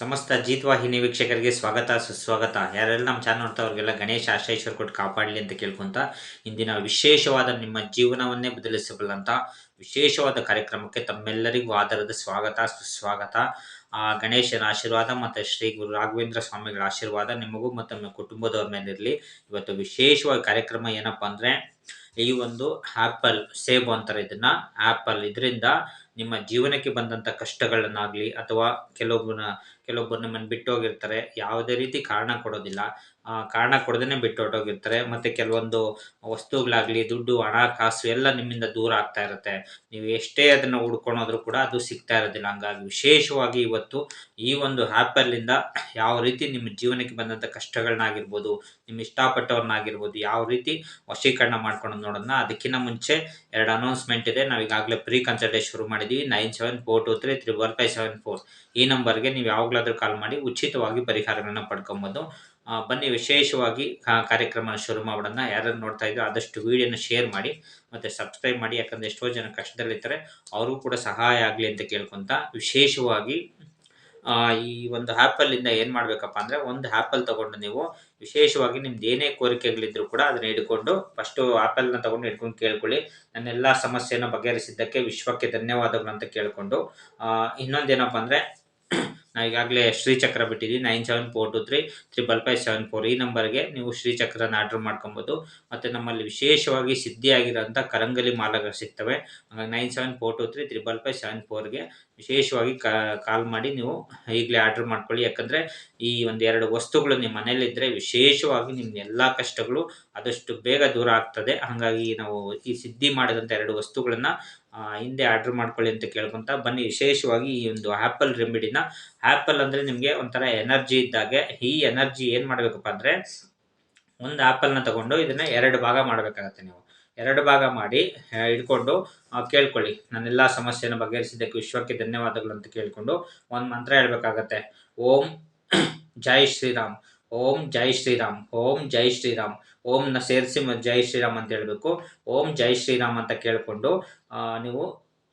ಸಮಸ್ತ ಜೀತವಾಹಿನಿ ವೀಕ್ಷಕರಿಗೆ ಸ್ವಾಗತ, ಸುಸ್ವಾಗತ. ಯಾರೆಲ್ಲ ನಮ್ಮ ಚಾನಲ್ ನೋಡ್ತಾ ಅವ್ರಿಗೆಲ್ಲ ಗಣೇಶ ಆಶ್ರಯೇಶ್ವರ ಕೊಟ್ಟು ಕಾಪಾಡಲಿ ಅಂತ ಕೇಳ್ಕೊಂತ ಇಂದಿನ ವಿಶೇಷವಾದ ನಿಮ್ಮ ಜೀವನವನ್ನೇ ಬದಲಿಸಬಲ್ಲಂತ ವಿಶೇಷವಾದ ಕಾರ್ಯಕ್ರಮಕ್ಕೆ ತಮ್ಮೆಲ್ಲರಿಗೂ ಆಧಾರದ ಸ್ವಾಗತ, ಸುಸ್ವಾಗತ. ಆ ಗಣೇಶನ ಆಶೀರ್ವಾದ ಮತ್ತು ಶ್ರೀ ಗುರು ರಾಘವೇಂದ್ರ ಸ್ವಾಮಿಗಳ ಆಶೀರ್ವಾದ ನಿಮಗೂ ಮತ್ತು ನಿಮ್ಮ ಕುಟುಂಬದವ್ರ ಮೇಲಿರಲಿ. ಇವತ್ತು ವಿಶೇಷವಾದ ಕಾರ್ಯಕ್ರಮ ಏನಪ್ಪ ಅಂದರೆ ಈ ಒಂದು ಆ್ಯಪಲ್ ಸೇಬು ಅಂತಾರೆ ಇದನ್ನ. ಆ್ಯಪಲ್ ಇದರಿಂದ ನಿಮ್ಮ ಜೀವನಕ್ಕೆ ಬಂದಂಥ ಕಷ್ಟಗಳನ್ನಾಗಲಿ ಅಥವಾ ಕೆಲವೊಬ್ಬನ ಕೆಲವೊಬ್ಬರು ನಿಮ್ಮನ್ನು ಬಿಟ್ಟು ಹೋಗಿರ್ತಾರೆ ಯಾವುದೇ ರೀತಿ ಕಾರಣ ಕೊಡೋದಿಲ್ಲ. ಕಾರಣ ಕೊಡದೇನೆ ಬಿಟ್ಟು ಹೊರಟೋಗಿರ್ತಾರೆ ಮತ್ತು ಕೆಲವೊಂದು ವಸ್ತುಗಳಾಗಲಿ, ದುಡ್ಡು, ಹಣ, ಕಾಸು ಎಲ್ಲ ನಿಮ್ಮಿಂದ ದೂರ ಆಗ್ತಾ ಇರುತ್ತೆ. ನೀವು ಎಷ್ಟೇ ಅದನ್ನು ಹುಡ್ಕೊಳೋದ್ರೂ ಕೂಡ ಅದು ಸಿಗ್ತಾ ಇರೋದಿಲ್ಲ. ಹಂಗಾಗಿ ವಿಶೇಷವಾಗಿ ಇವತ್ತು ಈ ಒಂದು ಆ್ಯಪಲ್ಲಿಂದ ಯಾವ ರೀತಿ ನಿಮ್ಮ ಜೀವನಕ್ಕೆ ಬಂದಂಥ ಕಷ್ಟಗಳನ್ನಾಗಿರ್ಬೋದು, ನಿಮ್ಮ ಇಷ್ಟಪಟ್ಟವ್ರನ್ನಾಗಿರ್ಬೋದು, ಯಾವ ರೀತಿ ವಶೀಕರಣ ಮಾಡ್ಕೊಂಡು ನೋಡೋದನ್ನ ಅದಕ್ಕಿಂತ ಮುಂಚೆ ಎರಡು ಅನೌನ್ಸ್ಮೆಂಟ್ ಇದೆ. ನಾವು ಈಗಾಗಲೇ ಪ್ರೀ ಕನ್ಸಲ್ಟೇಟ್ ಶುರು ಮಾಡಿದ್ದೀವಿ nine seven four two three three one five seven four ಈ ನಂಬರ್ಗೆ ನೀವು ಯಾವಾಗಲಾದರೂ ಕಾಲ್ ಮಾಡಿ ಉಚಿತವಾಗಿ ಪರಿಹಾರಗಳನ್ನ ಪಡ್ಕೊಬೋದು ಬನ್ನಿ ವಿಶೇಷವಾಗಿ ಕಾರ್ಯಕ್ರಮ ಶುರು ಮಾಡೋಣ ಯಾರು ನೋಡ್ತಾ ಇದ್ರು ಆದಷ್ಟು ವಿಡಿಯೋನ ಶೇರ್ ಮಾಡಿ ಮತ್ತು ಸಬ್ಸ್ಕ್ರೈಬ್ ಮಾಡಿ, ಯಾಕಂದರೆ ಎಷ್ಟೋ ಜನ ಕಷ್ಟದಲ್ಲಿರ್ತಾರೆ ಅವರು ಕೂಡ ಸಹಾಯ ಆಗಲಿ ಅಂತ ಕೇಳ್ಕೊತ ವಿಶೇಷವಾಗಿ ಈ ಒಂದು ಆ್ಯಪಲ್ಲಿಂದ ಏನು ಮಾಡಬೇಕಪ್ಪ ಅಂದರೆ ಒಂದು ಆ್ಯಪಲ್ ತೊಗೊಂಡು ನೀವು ವಿಶೇಷವಾಗಿ ನಿಮ್ದು ಏನೇ ಕೋರಿಕೆಗಳಿದ್ರು ಕೂಡ ಅದನ್ನ ಹಿಡ್ಕೊಂಡು ಫಸ್ಟು ಆ್ಯಪಲ್ನ ತೊಗೊಂಡು ಹಿಡ್ಕೊಂಡು ಕೇಳ್ಕೊಳ್ಳಿ. ನನ್ನೆಲ್ಲ ಸಮಸ್ಯೆನ ಬಗೆಹರಿಸಿದ್ದಕ್ಕೆ ವಿಶ್ವಕ್ಕೆ ಧನ್ಯವಾದಗಳು ಅಂತ ಕೇಳಿಕೊಂಡು ಇನ್ನೊಂದೇನಪ್ಪ ಅಂದರೆ ನಾವು ಈಗಾಗಲೇ Srichakra ಬಿಟ್ಟಿದ್ದೀವಿ nine seven four two three, triple five seven four. ಈ ನಂಬರ್ಗೆ ನೀವು ಶ್ರೀಚಕ್ರನ ಆರ್ಡ್ರ್ ಮಾಡ್ಕೊಬೋದು. ಮತ್ತು ನಮ್ಮಲ್ಲಿ ವಿಶೇಷವಾಗಿ ಸಿದ್ಧಿಯಾಗಿರೋಂಥ ಕರಂಗಲಿ ಮಾಲಗಳು ಸಿಗ್ತವೆ. Nine seven four two three, triple five seven ಫೋರ್ಗೆ ವಿಶೇಷವಾಗಿ ಕಾಲ್ ಮಾಡಿ ನೀವು ಈಗಲೇ ಆರ್ಡ್ರ್ ಮಾಡ್ಕೊಳ್ಳಿ. ಯಾಕಂದರೆ ಈ ಒಂದು ಎರಡು ವಸ್ತುಗಳು ನಿಮ್ಮ ಮನೇಲಿದ್ದರೆ ವಿಶೇಷವಾಗಿ ನಿಮ್ಮ ಎಲ್ಲ ಕಷ್ಟಗಳು ಆದಷ್ಟು ಬೇಗ ದೂರ ಆಗ್ತದೆ. ಹಾಗಾಗಿ ನಾವು ಈ ಸಿದ್ಧಿ ಮಾಡಿದಂಥ ಎರಡು ವಸ್ತುಗಳನ್ನು ಹಿಂದೆ ಆರ್ಡ್ರ್ ಮಾಡ್ಕೊಳ್ಳಿ ಅಂತ ಕೇಳ್ಕೊಂತ ಬನ್ನಿ. ವಿಶೇಷವಾಗಿ ಈ ಒಂದು ಆ್ಯಪಲ್ ರೆಮಿಡಿನ ಆ್ಯಪಲ್ ಅಂದರೆ ನಿಮಗೆ ಒಂಥರ ಎನರ್ಜಿ ಇದ್ದಾಗೆ, ಈ ಎನರ್ಜಿ ಏನು ಮಾಡಬೇಕಪ್ಪ ಅಂದರೆ, ಒಂದು ಆ್ಯಪಲ್ನ ತಗೊಂಡು ಇದನ್ನು ಎರಡು ಭಾಗ ಮಾಡಬೇಕಾಗತ್ತೆ ನೀವು. ಎರಡು ಭಾಗ ಮಾಡಿ ಇಟ್ಕೊಂಡು ಕೇಳ್ಕೊಳ್ಳಿ. ನನ್ನೆಲ್ಲ ಸಮಸ್ಯೆನ ಬಗೆಹರಿಸಿದ್ದಕ್ಕೆ ವಿಶ್ವಕ್ಕೆ ಧನ್ಯವಾದಗಳು ಅಂತ ಕೇಳಿಕೊಂಡು ಒಂದು ಮಂತ್ರ ಹೇಳ್ಬೇಕಾಗತ್ತೆ. ಓಂ ಜೈ ಶ್ರೀರಾಮ್. ಓಂ ಜೈ ಶ್ರೀರಾಮ್, ಓಂ ಜೈ ಶ್ರೀರಾಮ್, ಓಂನ ಸೇರಿಸಿ ಜೈ ಶ್ರೀರಾಮ್ ಅಂತ ಹೇಳಬೇಕು. ಓಂ ಜೈ ಶ್ರೀರಾಮ್ ಅಂತ ಕೇಳಿಕೊಂಡು ನೀವು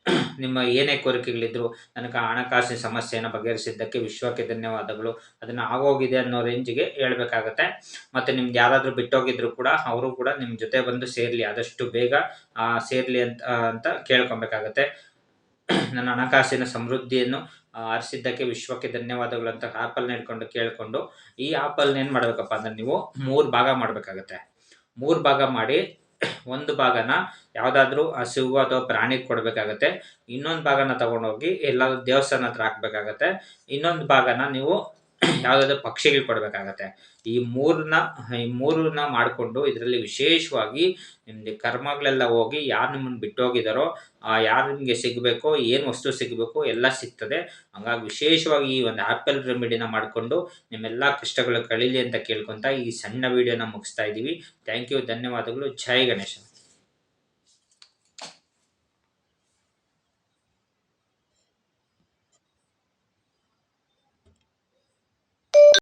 ನಿಮ್ಮ ಏನೇ ಕೋರಿಕೆಗಳಿದ್ರು, ನನಗೆ ಹಣಕಾಸಿನ ಸಮಸ್ಯೆಯನ್ನು ಬಗೆಹರಿಸಿದ್ದಕ್ಕೆ ವಿಶ್ವಕ್ಕೆ ಧನ್ಯವಾದಗಳು. ಅದನ್ನು ಆಗೋಗಿದೆ ಅನ್ನೋ ರೇಂಜಿಗೆ ಹೇಳ್ಬೇಕಾಗತ್ತೆ. ಮತ್ತು ನಿಮ್ಗೆ ಯಾರಾದರೂ ಬಿಟ್ಟೋಗಿದ್ರು ಕೂಡ, ಅವರು ಕೂಡ ನಿಮ್ಮ ಜೊತೆ ಬಂದು ಸೇರಲಿ, ಆದಷ್ಟು ಬೇಗ ಸೇರಲಿ ಅಂತ ಅಂತ ಕೇಳ್ಕೊಬೇಕಾಗತ್ತೆ. ನನ್ನ ಹಣಕಾಸಿನ ಸಮೃದ್ಧಿಯನ್ನು ಆರಿಸಿದ್ದಕ್ಕೆ ವಿಶ್ವಕ್ಕೆ ಧನ್ಯವಾದಗಳು ಅಂತ ಆ್ಯಪಲ್ನ ಹಿಡ್ಕೊಂಡು ಕೇಳಿಕೊಂಡು, ಈ ಆ್ಯಪಲ್ನ ಏನು ಮಾಡಬೇಕಪ್ಪ ಅಂದರೆ ನೀವು ಮೂರು ಭಾಗ ಮಾಡಬೇಕಾಗತ್ತೆ. ಮೂರು ಭಾಗ ಮಾಡಿ, ಒಂದು ಭಾಗನ ಯಾವುದಾದ್ರೂ ಹಸಿವು ಅಥವಾ ಪ್ರಾಣಿಗೆ ಕೊಡಬೇಕಾಗತ್ತೆ. ಇನ್ನೊಂದು ಭಾಗನ ತಗೊಂಡೋಗಿ ಎಲ್ಲಾದ್ರೂ ದೇವಸ್ಥಾನ ಹತ್ರ ಹಾಕ್ಬೇಕಾಗತ್ತೆ. ಇನ್ನೊಂದು ಭಾಗನ ನೀವು ಯಾವುದಾದ್ರೂ ಪಕ್ಷಿಗಳು ಕೊಡಬೇಕಾಗತ್ತೆ. ಈ ಮೂರನ್ನ ಈ ಮೂರನ್ನ ಮಾಡಿಕೊಂಡು ಇದರಲ್ಲಿ ವಿಶೇಷವಾಗಿ ನಿಮ್ಮದು ಕರ್ಮಗಳೆಲ್ಲ ಹೋಗಿ ಯಾರು ನಿಮ್ಮನ್ನು ಬಿಟ್ಟೋಗಿದ್ದಾರೋ ಯಾರು ನಿಮಗೆ ಸಿಗಬೇಕೋ, ಏನು ವಸ್ತು ಸಿಗಬೇಕೋ ಎಲ್ಲ ಸಿಗ್ತದೆ. ಹಂಗಾಗಿ ವಿಶೇಷವಾಗಿ ಈ ಒಂದು ಆ್ಯಪಲ್ ರೆಮಿಡಿನ ಮಾಡಿಕೊಂಡು ನಿಮ್ಮೆಲ್ಲ ಕಷ್ಟಗಳು ಕಳೀಲಿ ಅಂತ ಕೇಳ್ಕೊತ ಈ ಸಣ್ಣ ವಿಡಿಯೋನ ಮುಗಿಸ್ತಾ ಇದ್ದೀವಿ. ಥ್ಯಾಂಕ್ ಯು, ಧನ್ಯವಾದಗಳು. ಜೈ ಗಣೇಶ